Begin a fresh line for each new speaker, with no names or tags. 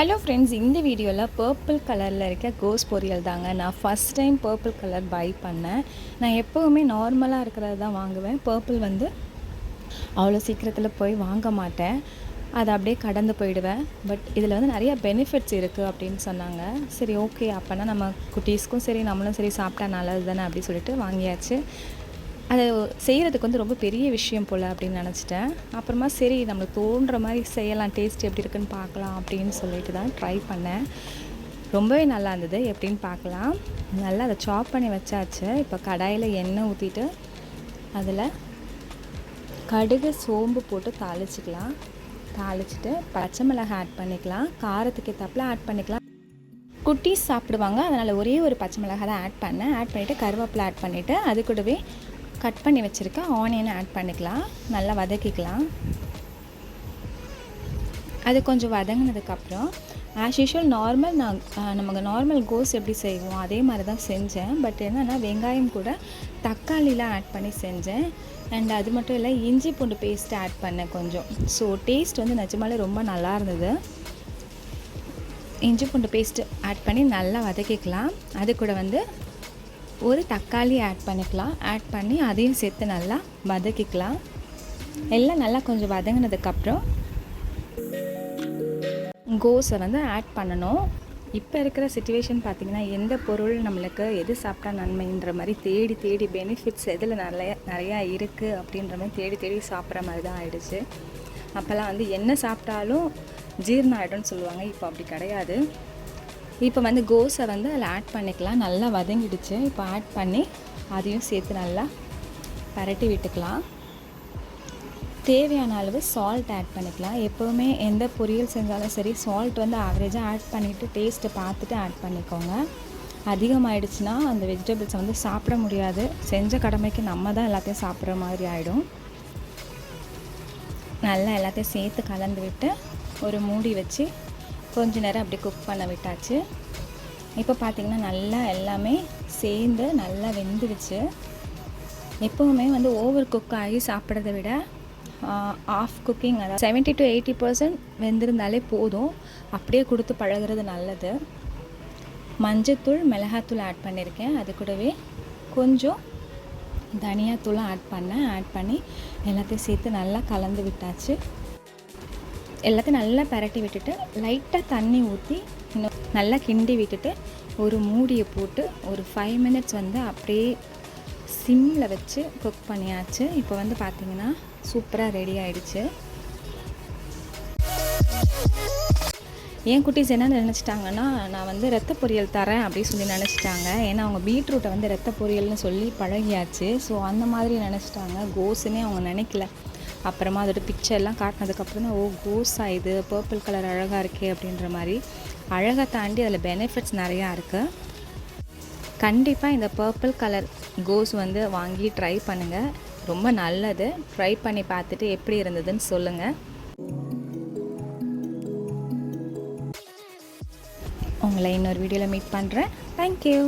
Hello friends இந்த வீடியோவில் purple கலரில் இருக்க கோஸ் பொரியல் தாங்க. நான் first time purple colour buy பண்ணேன். நான் எப்போவுமே நார்மலாக இருக்கிறது தான் வாங்குவேன். பர்பிள் வந்து அவ்வளோ சீக்கிரத்தில் போய் வாங்க மாட்டேன். அதை அப்படியே கடந்து போயிடுவேன். பட் இதில் வந்து நிறைய பெனிஃபிட்ஸ் இருக்குது அப்படின்னு சொன்னாங்க. சரி ஓகே அப்போனா நம்ம குட்டீஸ்க்கும் சரி நம்மளும் சரி சாப்பிட்டா நல்லது தானே அப்படி சொல்லிட்டு வாங்கியாச்சு. அதை செய்கிறதுக்கு வந்து ரொம்ப பெரிய விஷயம் போல் அப்படின்னு நினச்சிட்டேன். அப்புறமா சரி நம்மளுக்கு தோன்ற மாதிரி செய்யலாம் டேஸ்ட் எப்படி இருக்குன்னு பார்க்கலாம் அப்படின்னு சொல்லிட்டு தான் ட்ரை பண்ணேன். ரொம்பவே நல்லா இருந்தது. எப்படின்னு பார்க்கலாம். நல்லா அதை சாப் பண்ணி வச்சாச்சு. இப்போ கடாயில் எண்ணெய் ஊற்றிட்டு அதில் கடுகு சோம்பு போட்டு தாளிச்சிக்கலாம். தாளிச்சிட்டு பச்சை மிளகாய் ஆட் பண்ணிக்கலாம். காரத்துக்கு ஏற்றாப்புல ஆட் பண்ணிக்கலாம். குட்டீஸ் சாப்பிடுவாங்க. அதனால் ஒரே ஒரு பச்சை மிளகாய் தான் ஆட் பண்ணேன். ஆட் பண்ணிவிட்டு கருவேப்பிலை ஆட் பண்ணிவிட்டு அது கூடவே கட் பண்ணி வச்சுருக்க ஆனியனை ஆட் பண்ணிக்கலாம். நல்லா வதக்கிக்கலாம். அது கொஞ்சம் வதங்கினதுக்கப்புறம் ஆஸ் யூஷுவல் நார்மல் நான் நமக்கு நார்மல் கோஸ் எப்படி செய்வோம் அதே மாதிரி தான் செஞ்சேன். பட் என்னென்னா வெங்காயம் கூட தக்காளிலாம் ஆட் பண்ணி செஞ்சேன். அண்ட் அது மட்டும் இல்லை இஞ்சி பூண்டு பேஸ்ட் ஆட் பண்ணேன் கொஞ்சம். ஸோ டேஸ்ட் வந்து நிஜமாலே ரொம்ப நல்லா இருந்தது. இஞ்சி பூண்டு பேஸ்ட்டு ஆட் பண்ணி நல்லா வதக்கிக்கலாம். அது கூட வந்து ஒரு தக்காளி ஆட் பண்ணிக்கலாம். ஆட் பண்ணி அதையும் சேர்த்து நல்லா வதக்கிக்கலாம். எல்லாம் நல்லா கொஞ்சம் வதங்கினதுக்கப்புறம் கோஸை வந்து ஆட் பண்ணணும். இப்போ இருக்கிற சுச்சுவேஷன் பார்த்திங்கன்னா எந்த பொருள் நம்மளுக்கு எது சாப்பிட்டா நன்மைன்ற மாதிரி தேடி தேடி பெனிஃபிட்ஸ் எதில் நிறைய நிறையா இருக்குது அப்படின்ற மாதிரி தேடி தேடி சாப்பிட்ற மாதிரி தான் ஆயிடுச்சு. அப்போல்லாம் வந்து என்ன சாப்பிட்டாலும் ஜீரணம் ஆகிடும்னு சொல்லுவாங்க. இப்போ அப்படி கிடையாது. இப்போ வந்து கோஸை வந்து அதில் ஆட் பண்ணிக்கலாம். நல்லா வதங்கிடுச்சு. இப்போ ஆட் பண்ணி அதையும் சேர்த்து நல்லா பரட்டி விட்டுக்கலாம். தேவையான அளவு சால்ட் ஆட் பண்ணிக்கலாம். எப்போவுமே எந்த பொரியல் செஞ்சாலும் சரி சால்ட் வந்து ஆவரேஜாக ஆட் பண்ணிவிட்டு டேஸ்ட்டை பார்த்துட்டு ஆட் பண்ணிக்கோங்க. அதிகமாகிடுச்சுன்னா அந்த வெஜிடபிள்ஸை வந்து சாப்பிட முடியாது. செஞ்ச கடமைக்கு நம்ம தான் எல்லாத்தையும் சாப்பிட்ற மாதிரி ஆகிடும் நல்லா எல்லாத்தையும் சேர்த்து கலந்து விட்டு ஒரு மூடி வச்சு கொஞ்ச நேரம் அப்படி குக் பண்ண விட்டாச்சு. இப்போ பார்த்திங்கன்னா நல்லா எல்லாமே சேர்ந்து நல்லா வெந்துடுச்சு. எப்போவுமே வந்து ஓவர் குக் ஆகி சாப்பிட்றத விட ஆஃப் குக்கிங் அதாவது செவன்ட்டி டு எயிட்டி பர்சன்ட் வெந்திருந்தாலே போதும். அப்படியே கொடுத்து பழகிறது நல்லது. மஞ்சத்தூள் மிளகாத்தூள் ஆட் பண்ணியிருக்கேன் அது கூடவே கொஞ்சம் தனியாத்தூளும் ஆட் பண்ணேன். ஆட் பண்ணி எல்லாத்தையும் சேர்த்து நல்லா கலந்து விட்டாச்சு. எல்லாத்தையும் நல்லா பரட்டி விட்டுட்டு லைட்டாக தண்ணி ஊற்றி இன்னும் நல்லா கிண்டி விட்டுட்டு ஒரு மூடியை போட்டு ஒரு ஃபைவ் மினிட்ஸ் வந்து அப்படியே சிம்மில் வச்சு குக் பண்ணியாச்சு. இப்போ வந்து பார்த்திங்கன்னா சூப்பராக ரெடி ஆகிடுச்சு என் குட்டீஸ் என்ன நினச்சிட்டாங்கன்னா நான் வந்து ரத்த பொரியல் தரேன் அப்படின்னு சொல்லி நினச்சிட்டாங்க. ஏன்னா அவங்க பீட்ரூட்டை வந்து ரத்த பொரியல்னு சொல்லி பழகியாச்சு. ஸோ அந்த மாதிரி நினச்சிட்டாங்க. கோஸுன்னே அவங்க நினைக்கல. அப்புறமா அதோட பிக்சர்லாம் காட்டினதுக்கப்புறம் தான் ஓ கோஸா இது பர்பிள் கலர் அழகாக இருக்கே அப்படின்ற மாதிரி அழகை தாண்டி அதில் பெனிஃபிட்ஸ் நிறையா இருக்குது கண்டிப்பாக இந்த பர்பிள் கலர் கோஸ் வந்து வாங்கி ட்ரை பண்ணுங்கள் ரொம்ப நல்லது. ட்ரை பண்ணி பார்த்துட்டு எப்படி இருந்ததுன்னு சொல்லுங்கள் உங்களை இன்னொரு வீடியோவில் மீட் பண்ணுறேன் தேங்க்யூ